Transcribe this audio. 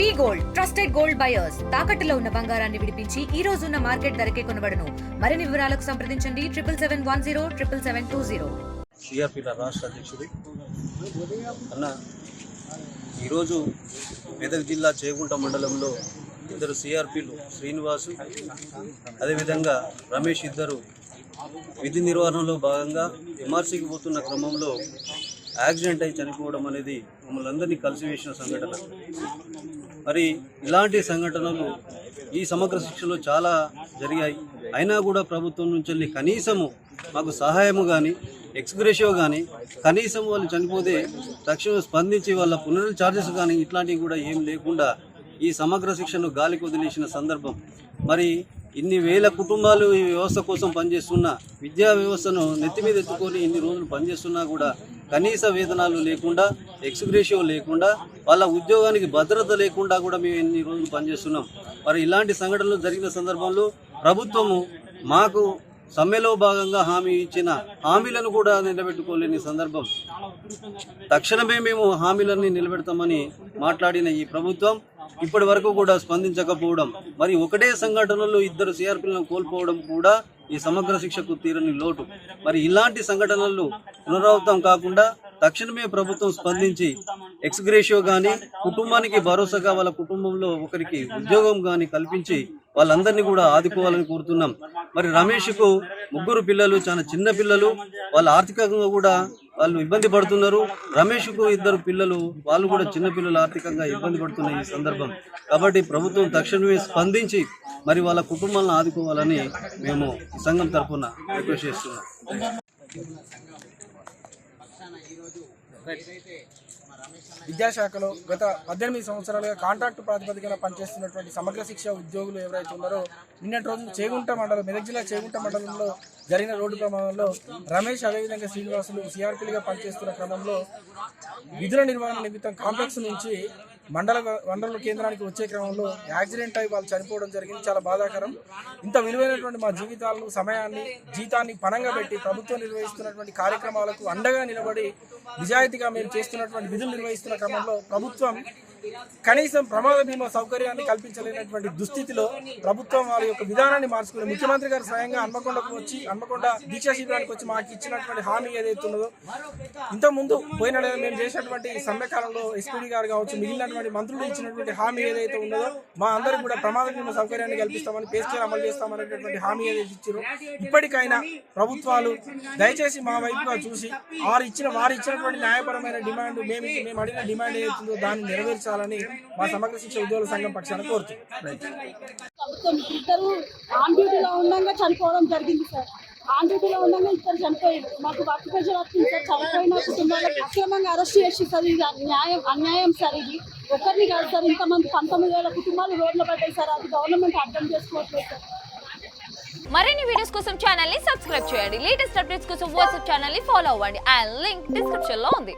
V gold trusted gold buyers తాకట్టులో ఉన్న బంగారాన్ని విడిపించి ఈ రోజు ఉన్న మార్కెట్ ధరకే కొనబడను. మరిన్ని వివరాలకు సంప్రదించండి. Triple seven one zero triple seven two zero. సిఆర్పిల రాష్ట్ర అధ్యక్షుడు. అన్న ఈరోజు మెదక్ జిల్లా చేగుంట మండలంలో ఇద్దరు సిఆర్పిలు శ్రీనివాసు అదేవిధంగా రమేష్ ఇద్దరు విధి నిర్వహణలో భాగంగా ఎంఆర్సీకి పోతున్న క్రమంలో యాక్సిడెంట్ అయి చనిపోవడం అనేది మమ్మల్ని అందరినీ కలిసివేసిన సంఘటన. మరి ఇలాంటి సంఘటనలు ఈ సమగ్ర శిక్షలో చాలా జరిగాయి. అయినా కూడా ప్రభుత్వం నుంచి వెళ్ళి కనీసము మాకు సహాయము కానీ ఎక్స్గ్రేషియో కానీ కనీసం వాళ్ళు చనిపోతే తక్షణం స్పందించి వాళ్ళ పునరు ఛార్జెస్ కానీ ఇట్లాంటివి కూడా ఏం లేకుండా ఈ సమగ్ర శిక్షను గాలికి వదిలేసిన సందర్భం. మరి ఇన్ని వేల కుటుంబాలు ఈ వ్యవస్థ కోసం పనిచేస్తున్న విద్యా వ్యవస్థను నెత్తి మీద ఎత్తుకొని ఇన్ని రోజులు పనిచేస్తున్నా కూడా కనీస వేతనాలు లేకుండా ఎక్స్గ్రేషియో లేకుండా వాళ్ళ ఉద్యోగానికి భద్రత లేకుండా కూడా మేము ఎన్ని రోజులు పనిచేస్తున్నాం. మరి ఇలాంటి సంఘటనలు జరిగిన సందర్భంలో ప్రభుత్వము మాకు సమ్మెలో భాగంగా హామీ ఇచ్చిన హామీలను కూడా నిలబెట్టుకోలేని సందర్భం. తక్షణమే మేము హామీలన్నీ నిలబెడతామని మాట్లాడిన ఈ ప్రభుత్వం ఇప్పటి వరకు కూడా స్పందించకపోవడం మరి ఒకటే సంఘటనలో ఇద్దరు సిఆర్పీలను కోల్పోవడం కూడా ఈ సమగ్ర శిక్షకు తీరని లోటు. మరి ఇలాంటి సంఘటనలు పునరావృతం కాకుండా తక్షణమే ప్రభుత్వం స్పందించి ఎక్స్గ్రేషియో కానీ కుటుంబానికి భరోసాగా వాళ్ళ కుటుంబంలో ఒకరికి ఉద్యోగం కానీ కల్పించి వాళ్ళందరినీ కూడా ఆదుకోవాలని కోరుతున్నాం. మరి రమేష్కు ముగ్గురు పిల్లలు చాలా చిన్న పిల్లలు వాళ్ళ ఆర్థికంగా కూడా వాళ్ళు ఇబ్బంది పడుతున్నారు. రమేష్కు ఇద్దరు పిల్లలు వాళ్ళు కూడా చిన్నపిల్లలు ఆర్థికంగా ఇబ్బంది పడుతున్న ఈ సందర్భం. కాబట్టి ప్రభుత్వం తక్షణమే స్పందించి మరి వాళ్ళ కుటుంబాలను ఆదుకోవాలని మేము సంఘం తరఫున రిక్వెస్ట్ చేస్తున్నాం. విద్యాశాఖలో గత పద్దెనిమిది సంవత్సరాలుగా కాంట్రాక్ట్ ప్రాతిపదికన పనిచేస్తున్నటువంటి సమగ్ర శిక్ష ఉద్యోగులు ఎవరైతే ఉన్నారో నిన్నటి రోజు చేగుంట మండలం మెదక్ జిల్లా చేగుంట మండలంలో జరిగిన రోడ్డు ప్రమాదంలో రమేష్ అదేవిధంగా శ్రీనివాసులు సిఆర్పీలుగా పనిచేస్తున్న క్రమంలో విధుల నిర్వహణ నిమిత్తం కాంప్లెక్స్ నుంచి మండల మండల కేంద్రానికి వచ్చే క్రమంలో యాక్సిడెంట్ అయి వాళ్ళు చనిపోవడం జరిగింది. చాలా బాధాకరం. ఇంత విలువైనటువంటి మా జీవితాలను సమయాన్ని జీతాన్ని పణంగా పెట్టి ప్రభుత్వం నిర్వహిస్తున్నటువంటి కార్యక్రమాలకు అండగా నిలబడి నిజాయితీగా మేము చేస్తున్నటువంటి విధులు నిర్వహిస్తున్న క్రమంలో ప్రభుత్వం కనీసం ప్రమాద బీమా సౌకర్యాన్ని కల్పించలేనటువంటి దుస్థితిలో ప్రభుత్వం వారి యొక్క విధానాన్ని మార్చుకుని ముఖ్యమంత్రి గారు స్వయంగా హన్మకొండకు వచ్చి హన్మకొండ దీక్షా శిబిరానికి వచ్చి మాకు ఇచ్చినటువంటి హామీ ఏదైతే ఉన్నదో ఇంతకుముందు పోయిన మేము చేసినటువంటి సమ్మెకాలంలో ఎస్పీడి ఎస్పీడీ గారు కావచ్చు మిగిలినటువంటి మంత్రులు ఇచ్చినటువంటి హామీ ఏదైతే ఉన్నదో మా అందరికి కూడా ప్రమాద బీమా సౌకర్యాన్ని కల్పిస్తామని పేస్కేర్ అమలు చేస్తామనేటటువంటి హామీ ఏదైతే ఇచ్చారో ఇప్పటికైనా ప్రభుత్వాలు దయచేసి మా వైపుగా చూసి వారు ఇచ్చిన వారు ఇచ్చినటువంటి న్యాయపరమైన డిమాండ్ మేము మేము అడిగిన డిమాండ్ ఏదైతుందో దాన్ని నెరవేర్చాలి నెరవేర్చాలని మా సమగ్ర శిక్ష ఉద్యోగుల సంఘం పక్షాన కోరుతున్నాం ప్రభుత్వం ఇద్దరు ఆన్ డ్యూటీలో ఉండగా చనిపోవడం జరిగింది సార్. ఆన్ డ్యూటీలో ఉండగా ఇద్దరు చనిపోయారు. మాకు వర్క్ ప్రెషర్ వచ్చింది సార్ చనిపోయిన కుటుంబాలకు అక్రమంగా అరెస్ట్ చేసి సార్. ఇది అన్యాయం అన్యాయం సార్ ఇది. ఒకరిని కాదు సార్ ఇంతమంది పంతొమ్మిది వేల కుటుంబాలు రోడ్ల పడ్డాయి సార్. అది గవర్నమెంట్ అర్థం చేసుకోవట్లేదు సార్. మరిన్ని వీడియోస్ కోసం ఛానల్ని సబ్స్క్రైబ్ చేయండి. లేటెస్ట్ అప్డేట్స్ కోసం వాట్సాప్ ఛానల్ని ఫాలో అవ్వండి. అండ్ లింక్ డిస్క్రిప్షన్లో ఉంది.